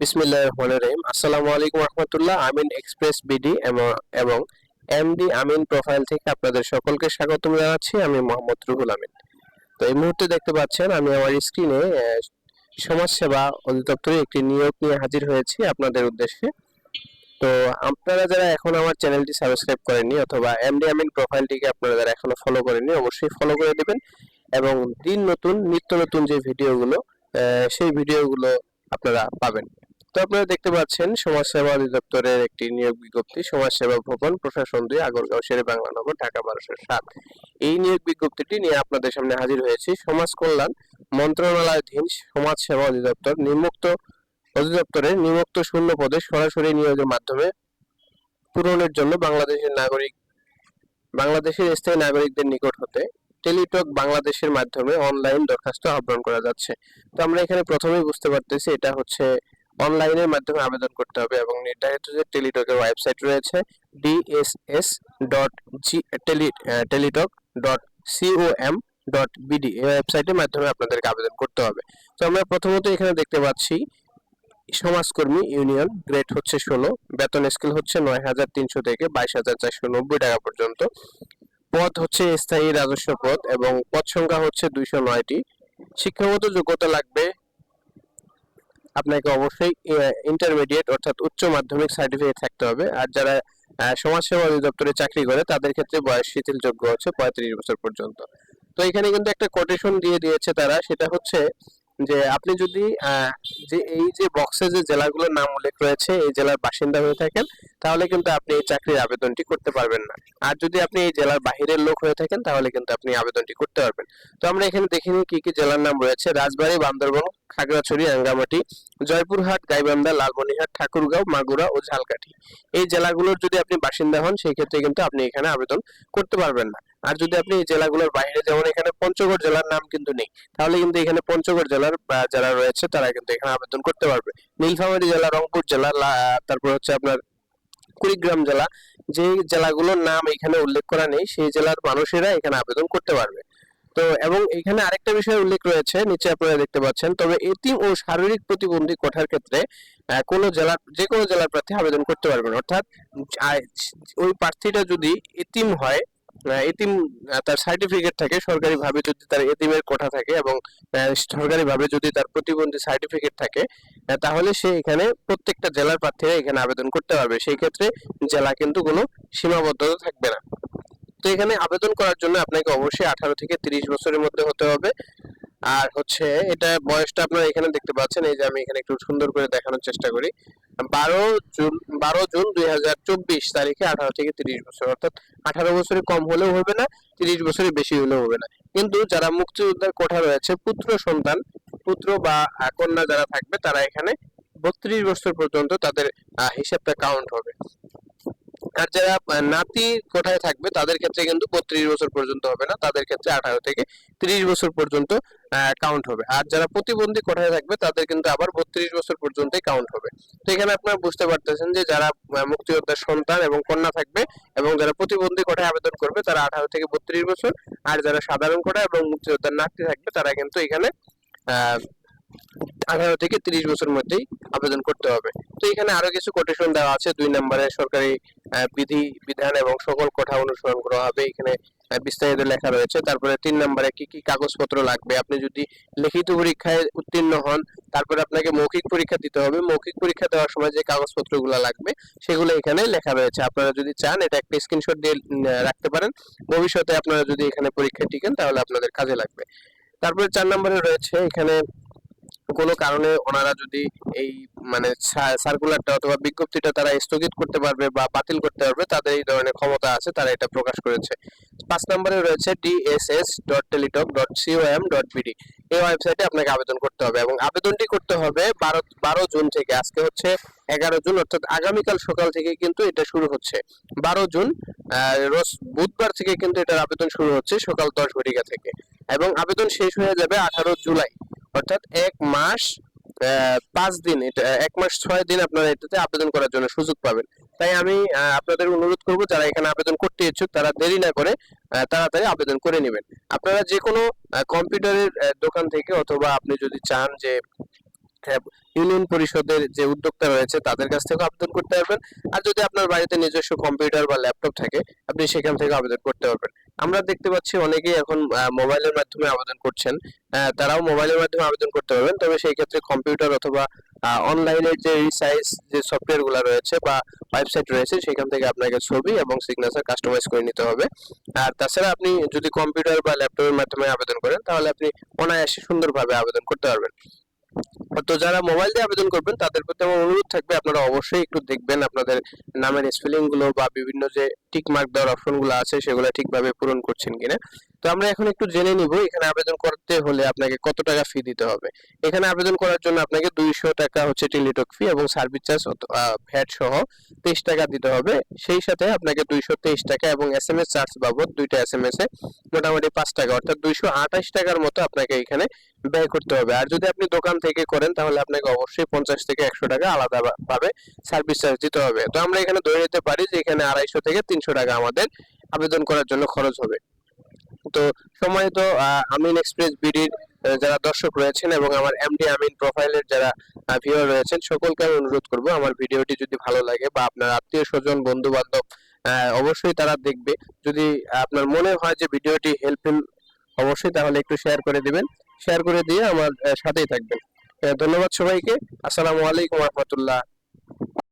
বিসমিল্লাহ রহমান রহিম আসসালামু আলাইকুম রহমতুল্লাহ আমিন এক্সপ্রেস বিডি এবং এমডি আমিন প্রোফাইল থেকে আপনাদের সকলকে স্বাগতম আমি মোহাম্মদ আমিন। তো এই মুহূর্তে দেখতে পাচ্ছেন, আমি আমার স্ক্রিনে সমাজসেবা অধিদপ্তরে একটি নিয়োগ নিয়ে হাজির হয়েছি আপনাদের উদ্দেশ্যে। তো আপনারা যারা এখন আমার চ্যানেলটি সাবস্ক্রাইব করেননি অথবা এমডি আমিন প্রোফাইলটিকে আপনারা যারা এখনও ফলো করেননি, অবশ্যই ফলো করে দেবেন এবং দিন নতুন, নিত্য নতুন যে ভিডিওগুলো সেই ভিডিওগুলো আপনারা পাবেন। তো আপনারা দেখতে পাচ্ছেন সমাজসেবা অধিদপ্তরের একটি নিয়োগ বিজ্ঞপ্তি, সমাজসেবা ভবন, প্রশাসন দুই, আগরগাঁও, শেরে বাংলা নগর, ঢাকা বারোশো সাত। এই নিয়োগ বিজ্ঞপ্তিটি নিয়ে আপনাদের সামনে হাজির হয়েছি সমাজ কল্যাণ মন্ত্রণালয়াধীন সমাজ সেবা অধিদপ্তর নিম্মুক্ত অধিদপ্তরের নিম্মুক্ত শূন্য পদে সরাসরি নিয়োগের মাধ্যমে পূরণের জন্য বাংলাদেশের নাগরিক, বাংলাদেশের স্থায়ী নাগরিকদের নিকট হতে টেলিটক বাংলাদেশের মাধ্যমে অনলাইন দরখাস্ত আহ্বান করা যাচ্ছে। তো আমরা এখানে প্রথমেই বুঝতে পারতেছি এটা হচ্ছে অনলাইনের মাধ্যমে আবেদন করতে হবে এবং নির্ধারিত যে টেলিটকের ওয়েবসাইট রয়েছে DSS dot G tele Teletalk dot COM dot BD এই ওয়েবসাইটের মাধ্যমে আপনাদেরকে আবেদন করতে হবে। তো আমরা প্রথমত এখানে দেখতে পাচ্ছি, সমাজকর্মী ইউনিয়ন গ্রেড হচ্ছে ষোলো, বেতন স্কেল হচ্ছে নয় হাজার তিনশো থেকে বাইশ হাজার চারশো নব্বই টাকা পর্যন্ত। পদ হচ্ছে স্থায়ী রাজস্ব পদ এবং পদ সংখ্যা হচ্ছে দুইশো নয়টি। শিক্ষাগত যোগ্যতা লাগবে আপনাকে অবশ্যই ইন্টারমিডিয়েট অর্থাৎ উচ্চ মাধ্যমিক সার্টিফিকেট থাকতে হবে। আর যারা সমাজসেবা অধিদপ্তরে চাকরি করে, তাদের ক্ষেত্রে বয়স শিথিলযোগ্য হচ্ছে পঁয়ত্রিশ বছর পর্যন্ত। তো এখানে কিন্তু একটা কোটেশন দিয়ে দিয়েছে তারা, সেটা হচ্ছে যে, আপনি যদি যে, এই যে বক্সে যে জেলাগুলোর নাম উল্লেখ রয়েছে, এই জেলার বাসিন্দা হয়ে থাকেন, তাহলে কিন্তু আপনি এই চাকরির আবেদনটি করতে পারবেন না। আর যদি আপনি এই জেলার বাহিরের লোক হয়ে থাকেন, তাহলে কিন্তু আপনি আবেদনটি করতে পারবেন। তো আমরা এখানে দেখে নিই কি কি জেলার নাম রয়েছে। রাজবাড়ী, বান্দরবন খাগড়াছড়ি রাঙ্গামাটি জয়পুরহাট, গাইবান্ধা, লালমনিরহাট, ঠাকুরগাঁও, মাগুরা ও ঝালকাঠি। এই জেলাগুলোর যদি আপনি বাসিন্দা হন, সেই ক্ষেত্রে কিন্তু আপনি এখানে আবেদন করতে পারবেন না। আর যদি আপনি এই জেলাগুলোর বাইরে, যেমন এখানে পঞ্চগড় জেলার নাম কিন্তু নেই, তাহলে কিন্তু এখানে পঞ্চগড় জেলার যারা রয়েছে, তারা কিন্তু এখানে আবেদন করতে পারবে। নীলফামারী জেলা, রংপুর জেলা তারপর হচ্ছে আপনার কুড়িগ্রাম জেলা, যে জেলাগুলোর নাম এখানে উল্লেখ করা নেই, সেই জেলার মানুষেরা এখানে আবেদন করতে পারবে। তো এবং এখানে আরেকটা বিষয় উল্লেখ রয়েছে, নিচে আপনারা দেখতে পাচ্ছেন। তবে এতিম ও শারীরিক প্রতিবন্ধী কোঠার ক্ষেত্রে কোনো জেলার যে কোনো জেলার প্রার্থী আবেদন করতে পারবেন। অর্থাৎ ওই প্রার্থীটা যদি এতিম হয় এতিম তার সার্টিফিকেট থাকে সরকারি ভাবে যদি তার এতিমের কোঠা থাকে এবং সরকারি ভাবে যদি তার প্রতিবন্ধী সার্টিফিকেট থাকে তাহলে সে এখানে প্রত্যেকটা জেলার প্রার্থীরা এখানে আবেদন করতে পারবে। সেই ক্ষেত্রে জেলা কিন্তু কোনো সীমাবদ্ধতা থাকবে না। তো এখানে আবেদন করার জন্য আপনাকে অবশ্যই আঠারো থেকে তিরিশ বছরের মধ্যে হতে হবে। আর হচ্ছে এটা বয়সটা আপনারা এখানে দেখতে পাচ্ছেন, এই যে আমি এখানে একটু সুন্দর করে দেখানোর চেষ্টা করি। বারো জুন বারো জুন দুই হাজার চব্বিশ তারিখে আঠারো থেকে তিরিশ বছর, অর্থাৎ আঠারো বছরে কম হলেও হবে না, তিরিশ বছরের বেশি হলেও হবে না। কিন্তু যারা মুক্তিযোদ্ধার কোঠা রয়েছে, পুত্র সন্তান, পুত্র বা কন্যা যারা থাকবে, তারা এখানে বত্রিশ বছর পর্যন্ত তাদের হিসাবটা কাউন্ট হবে। আর যারা নাতি কোঠায় থাকবে, তাদের ক্ষেত্রে কিন্তু বত্রিশ বছর পর্যন্ত হবে না, তাদের ক্ষেত্রে আঠারো থেকে তিরিশ বছর পর্যন্ত কাউন্ট হবে। আর যারা প্রতিবন্ধী কোঠায় থাকবে, তাদের কিন্তু আবার বত্রিশ বছর পর্যন্তই কাউন্ট হবে। তো এখানে আপনারা বুঝতে পারতেছেন যে যারা মুক্তিযোদ্ধার সন্তান এবং কন্যা থাকবে এবং যারা প্রতিবন্ধী কোঠায় আবেদন করবে, তারা আঠারো থেকে বত্রিশ বছর। আর যারা সাধারণ কোঠা এবং মুক্তিযোদ্ধার নাতি থাকবে, তারা কিন্তু এখানে আঠারো থেকে তিরিশ বছর মধ্যেই আবেদন করতে হবে। তো এখানে আরও কিছু কোটেশন দেওয়া আছে। দুই নম্বরে সরকারি বিধি, বিধান এবং সকল কোঠা অনুসরণ করা হবে। এখানে বিস্তারিত লেখা রয়েছে। তারপরে তিন নম্বরে কি কি কাগজপত্র লাগবে? আপনি যদি লিখিত পরীক্ষায় উত্তীর্ণ হন, তারপরে আপনাকে মৌখিক পরীক্ষা দিতে হবে। মৌখিক পরীক্ষা দেওয়ার সময় যে কাগজপত্রগুলো লাগবে, সেগুলো এখানে লেখা রয়েছে। আপনারা যদি চান, এটা একটা স্ক্রিনশট দিয়ে রাখতে পারেন। ভবিষ্যতে আপনারা যদি এখানে পরীক্ষা টিকেন, তাহলে আপনাদের কাজে লাগবে। তারপরে চার নম্বরে রয়েছে এখানে কোনো কারণে ওনারা যদি এই মানে সার্কুলারটা অথবা বিজ্ঞপ্তিটা তারা স্থগিত করতে পারবে বা বাতিল করতে পারবে, তাদের এই ধরনের ক্ষমতা আছে, তারা এটা প্রকাশ করেছে। পাঁচ নম্বরে রয়েছে DSS dot Teletalk dot COM dot BD এই ওয়েবসাইটে আপনাকে আবেদন করতে হবে এবং আবেদনটি করতে হবে বারো বারো জুন থেকে। আজকে হচ্ছে এগারো জুন, অর্থাৎ আগামীকাল সকাল থেকে কিন্তু এটা শুরু হচ্ছে। বারো জুন রোজ বুধবার থেকে কিন্তু এটার আবেদন শুরু হচ্ছে, সকাল দশ ঘটিকা থেকে। এবং আবেদন শেষ হয়ে যাবে আঠারো জুলাই। অর্থাৎ এক মাস পাঁচ দিন, এটা, এক মাস ছয় দিন আপনারা এটাতে আবেদন করার জন্য সুযোগ পাবেন। তাই আমি আপনাদের অনুরোধ করব, যারা এখানে আবেদন করতে ইচ্ছুক, তারা দেরি না করে তাড়াতাড়ি আবেদন করে নেবেন। আপনারা যে কোনো কম্পিউটারের দোকান থেকে অথবা আপনি যদি চান যে ইউনিয়ন পরিষদের যে উদ্যোক্তা রয়েছে, তাদের কাছ থেকে আবেদন করতে পারবেন। আর যদি আপনার বাড়িতে নিজস্ব কম্পিউটার বা ল্যাপটপ থাকে, আপনি সেখান থেকে আবেদন করতে পারবেন। আমরা দেখতে পাচ্ছি অনেকেই এখন মোবাইলের মাধ্যমে আবেদন করছেন। তারাও মোবাইলের মাধ্যমে আবেদন করতে পারবেন। তবে সেই ক্ষেত্রে কম্পিউটার অথবা অনলাইনের যে রিসাইজ যে সফটওয়্যারগুলো রয়েছে বা ওয়েবসাইট রয়েছে, সেখান থেকে আপনাকে ছবি এবং সিগনেচার কাস্টমাইজ করে নিতে হবে। আর তাছাড়া আপনি যদি কম্পিউটার বা ল্যাপটপের মাধ্যমে আবেদন করেন, তাহলে আপনি অনায়াসে সুন্দরভাবে আবেদন করতে পারবেন। তো যারা মোবাইল দিয়ে আবেদন করবেন, তাদের প্রতি আমার অনুরোধ থাকবে, আপনারা অবশ্যই একটু দেখবেন আপনাদের নামের স্পেলিংগুলো বা বিভিন্ন যে টিক মার্ক দেওয়ার অপশনগুলো আছে, সেগুলো ঠিকভাবে পূরণ করছেন কিনা। তো আমরা এখন একটু জেনে নিব, এখানে আবেদন করতে হলে আপনাকে কত টাকা ফি দিতে হবে। এখানে আবেদন করার জন্য আপনাকে দুইশো টাকা হচ্ছে টেলিটক ফি এবং সার্ভিস চার্জ ভ্যাট সহ তেইশ টাকা দিতে হবে। সেই সাথে আপনাকে দুইশো তেইশ টাকা এবং এস এম এস চার্জ বাবদ দুইটা এস এম এস এ মোটামুটি পাঁচ টাকা, অর্থাৎ দুইশো আঠাশ টাকার মতো আপনাকে এখানে ব্যয় করতে হবে। আর যদি আপনি দোকান থেকে করেন, তাহলে আপনাকে অবশ্যই পঞ্চাশ থেকে একশো টাকা আলাদা ভাবে সার্ভিস চার্জ দিতে হবে। তো আমরা এখানে ধরে নিতে পারি যে এখানে আড়াইশো থেকে তিনশো টাকা আমাদের আবেদন করার জন্য খরচ হবে। তো সময় তো আমিন এক্সপ্রেস বিডির যারা দর্শক রয়েছেন এবং আমার এমডি আমিন প্রোফাইলের যারা ভিউয়ার রয়েছেন, সকলকে আমি অনুরোধ করব আমার ভিডিওটি যদি ভালো লাগে বা আপনার আত্মীয় স্বজন বন্ধু বান্ধব অবশ্যই তারা দেখবে। যদি আপনার মনে হয় যে ভিডিওটি হেল্পফুল অবশ্যই তাহলে একটু শেয়ার করে দিবেন। শেয়ার করে দিয়ে আমার সাথেই থাকবেন। ধন্যবাদ সবাইকে। আসসালামু আলাইকুম রহমতুল্লাহ।